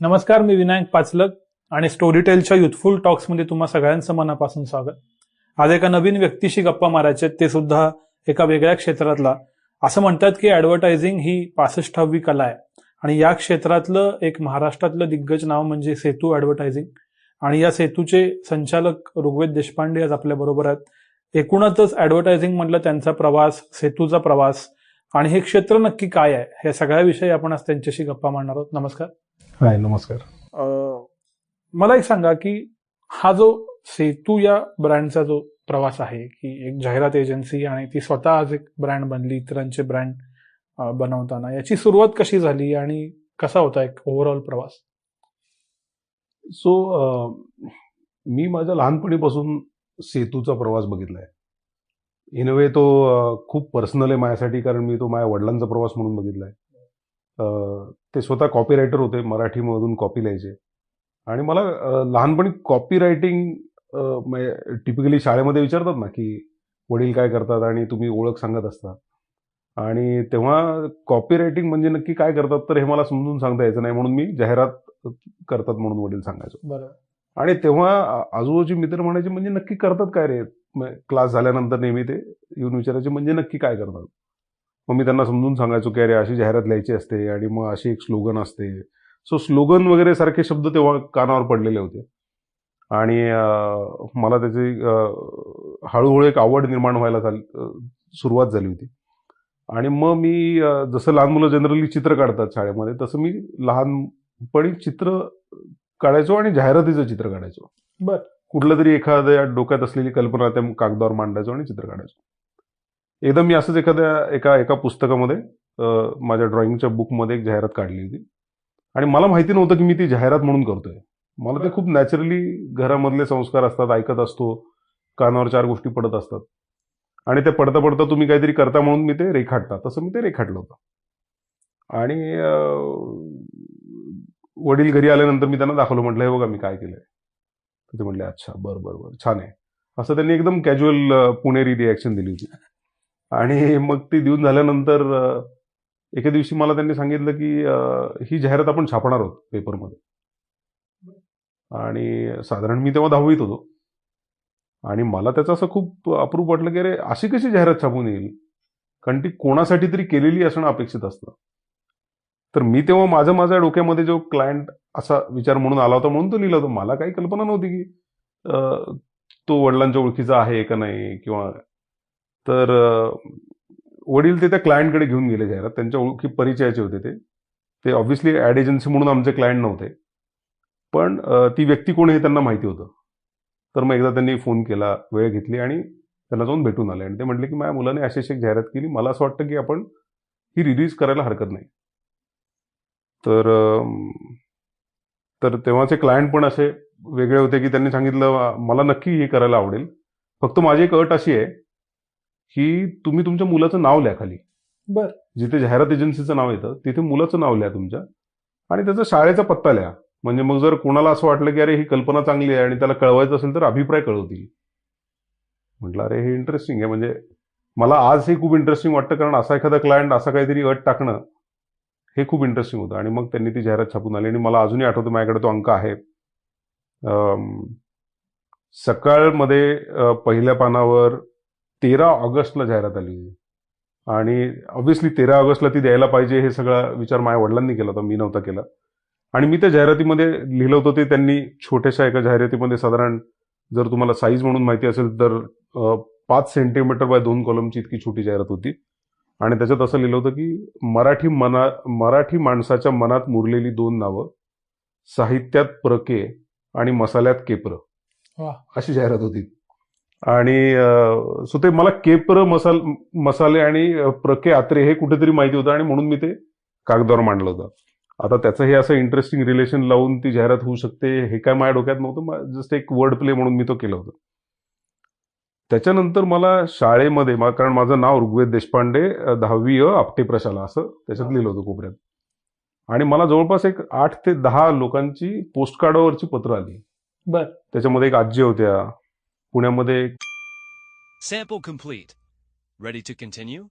नमस्कार मी विनायक पाचलक आणि स्टोरीटेलच्या युथफुल टॉक्समध्ये तुम्हा सगळ्यांचं मनापासून स्वागत. आज एका नवीन व्यक्तीशी गप्पा मारायचे ते सुद्धा एका वेगळ्या क्षेत्रातला. असं म्हणतात की ऍडव्हर्टायझिंग ही पासष्टावी कला आहे. आणि या क्षेत्रातलं एक महाराष्ट्रातलं दिग्गज नाव म्हणजे सेतू ऍडव्हर्टायझिंग आणि या सेतूचे संचालक ऋग्वेद देशपांडे आज आपल्या बरोबर आहेत. एकूणच ऍडव्हर्टायझिंग म्हटलं त्यांचा प्रवास सेतूचा प्रवास आणि हे क्षेत्र नक्की काय आहे हे सगळ्याविषयी आपण आज त्यांच्याशी गप्पा मारणार आहोत. नमस्कार. हाय नमस्कार. मला एक सांगा की हा जो सेतू या ब्रँडचा जो प्रवास आहे की एक जाहिरात एजन्सी आणि ती स्वतः आज एक ब्रँड बनली इतरांचे ब्रँड बनवताना याची सुरुवात कशी झाली आणि कसा होता एक ओव्हरऑल प्रवास? सो मी माझ्या लहानपणीपासून सेतूचा प्रवास बघितलाय. इन वे तो खूप पर्सनल आहे माझ्यासाठी कारण मी तो माझ्या वडिलांचा प्रवास म्हणून बघितलाय. अ, ते स्वतः कॉपी रायटर होते मराठीमधून कॉपी लिहायचे. आणि मला लहानपणी कॉपी रायटिंग टिपिकली शाळेमध्ये विचारतात ना की वडील काय करतात आणि तुम्ही ओळख सांगत असता. आणि तेव्हा कॉपी रायटिंग म्हणजे नक्की काय करतात तर हे मला समजून सांगता यायचं नाही म्हणून मी जाहिरात करतात म्हणून वडील सांगायचो. बरं. आणि तेव्हा आजूबाजूचे मित्र म्हणायचे म्हणजे नक्की करतात काय रे? क्लास झाल्यानंतर नेहमी ते येऊन विचारायचे म्हणजे नक्की काय करतात? मग मी त्यांना समजून सांगायचो की अरे अशी जाहिरात लिहायची असते आणि मग अशी एक स्लोगन असते. सो स्लोगन वगैरे सारखे शब्द तेव्हा कानावर पडलेले होते. आणि मला त्याची हळूहळू एक आवड निर्माण व्हायला सुरुवात झाली होती. आणि मग मी जसं लहान मुलं जनरली चित्र काढतात शाळेमध्ये तसं मी लहानपणी चित्र काढायचो आणि जाहिरातीचं चित्र काढायचो. बर. कुठलं तरी एखाद्या डोक्यात असलेली कल्पना त्या कागदावर मांडायचो आणि चित्र काढायचो. एकदा मी असंच एखाद्या एका एका पुस्तकामध्ये माझ्या ड्रॉइंगच्या बुकमध्ये एक जाहिरात काढली होती. आणि मला माहिती नव्हतं की मी ती जाहिरात म्हणून करतोय. मला ते खूप नॅचरली घरामधले संस्कार असतात ऐकत असतो कानावर चार गोष्टी पडत असतात. आणि ते पडता पडता तुम्ही काहीतरी करता म्हणून मी ते रेखाटता तसं मी ते रेखाटलं होतं. आणि वडील घरी आल्यानंतर मी त्यांना दाखवलं म्हटलं हे बघा मी काय केलंय. तर ते म्हटले अच्छा बरं बरं बरं छान आहे. असं त्यांनी एकदम कॅज्युअल पुणेरी रिॲक्शन दिली होती. आणि मग ती देऊन झाल्यानंतर एके दिवशी मला त्यांनी सांगितलं की ही जाहिरात आपण छापणार आहोत पेपरमध्ये. आणि साधारण मी तेव्हा दहावीत होतो. आणि मला त्याचं असं खूप अप्रूप वाटलं की अरे अशी कशी जाहिरात छापून येईल? कारण ती कोणासाठी तरी केलेली असणं अपेक्षित असतं. तर मी तेव्हा माझं माझ्या डोक्यामध्ये जो क्लायंट असा विचार म्हणून आला होता म्हणून तो लिहिला होता. मला काही कल्पना नव्हती की तो वडिलांच्या ओळखीचा आहे का नाही किंवा तर वडील ते त्या क्लायंटकडे घेऊन गेले जाहिरात. त्यांच्या ओळखी परिचयाचे होते ते. ते ऑब्व्हियसली ॲड एजन्सी म्हणून आमचे क्लायंट नव्हते. पण ती व्यक्ती कोण हे त्यांना माहिती होतं. तर मग एकदा त्यांनी फोन केला वेळ घेतली आणि त्यांना जाऊन भेटून आले. आणि ते म्हटले की माझ्या मुलाने अशी अशी एक जाहिरात केली. मला असं वाटतं की आपण ही रिलीज करायला हरकत नाही. तर तर तेव्हाचे क्लायंट पण असे वेगळे होते की त्यांनी सांगितलं मला नक्की हे करायला आवडेल. फक्त माझी एक अट अशी आहे की तुम्ही तुमच्या मुलाचं नाव लिहा खाली. बर. जिथे जाहिरात एजन्सीचं नाव येतं तिथे मुलाचं नाव लिहा तुमच्या. आणि त्याचा शाळेचा पत्ता लिहा. म्हणजे मग जर कोणाला असं वाटलं की अरे ही कल्पना चांगली आहे आणि त्याला कळवायचं असेल तर अभिप्राय कळवतील. म्हटलं अरे हे इंटरेस्टिंग आहे. म्हणजे मला आज हे खूप इंटरेस्टिंग वाटतं कारण असा एखादा क्लायंट असा काहीतरी अट टाकणं हे खूप इंटरेस्टिंग होतं. आणि मग त्यांनी ती जाहिरात छापून आली आणि मला अजूनही आठवतं माझ्याकडे तो अंक आहे. सकाळमध्ये पहिल्या पानावर तेरा ऑगस्टला जाहिरात आली. होती आणि ऑब्व्हियसली तेरा ऑगस्टला ती द्यायला पाहिजे हे सगळा विचार माझ्या वडिलांनी केला होता मी नव्हता केला. आणि मी त्या जाहिरातीमध्ये लिहिलं होतं ते त्यांनी छोट्याशा एका जाहिरातीमध्ये साधारण जर तुम्हाला साईज म्हणून माहिती असेल तर पाच सेंटीमीटर बाय दोन कॉलमची इतकी छोटी जाहिरात होती. आणि त्याच्यात असं लिहिलं होतं की मराठी मना मराठी माणसाच्या मनात मुरलेली दोन नावं साहित्यात प्रके आणि मसाल्यात केप्र. अशी जाहिरात होती. आणि सो ते मला केप्र मसाल मसाले आणि प्रके आत्रे हे कुठेतरी माहिती होतं आणि म्हणून मी ते कागदावर मांडलं होतं. आता त्याचं हे असं इंटरेस्टिंग रिलेशन लावून ती जाहिरात होऊ शकते हे काय माझ्या डोक्यात नव्हतं जस्ट एक वर्ड प्ले म्हणून मी तो केलं होतं. त्याच्यानंतर मला शाळेमध्ये मा- कारण माझं नाव ऋग्वेद देशपांडे दहावी अ आपटे प्रशाला असं त्याच्यात लिहिलं होतं कोपऱ्यात. आणि मला जवळपास एक आठ ते दहा लोकांची पोस्ट कार्डावरची पत्र आली. बर. त्याच्यामध्ये एक आजी होत्या पुण्यामध्ये एक Sample complete. Ready to continue?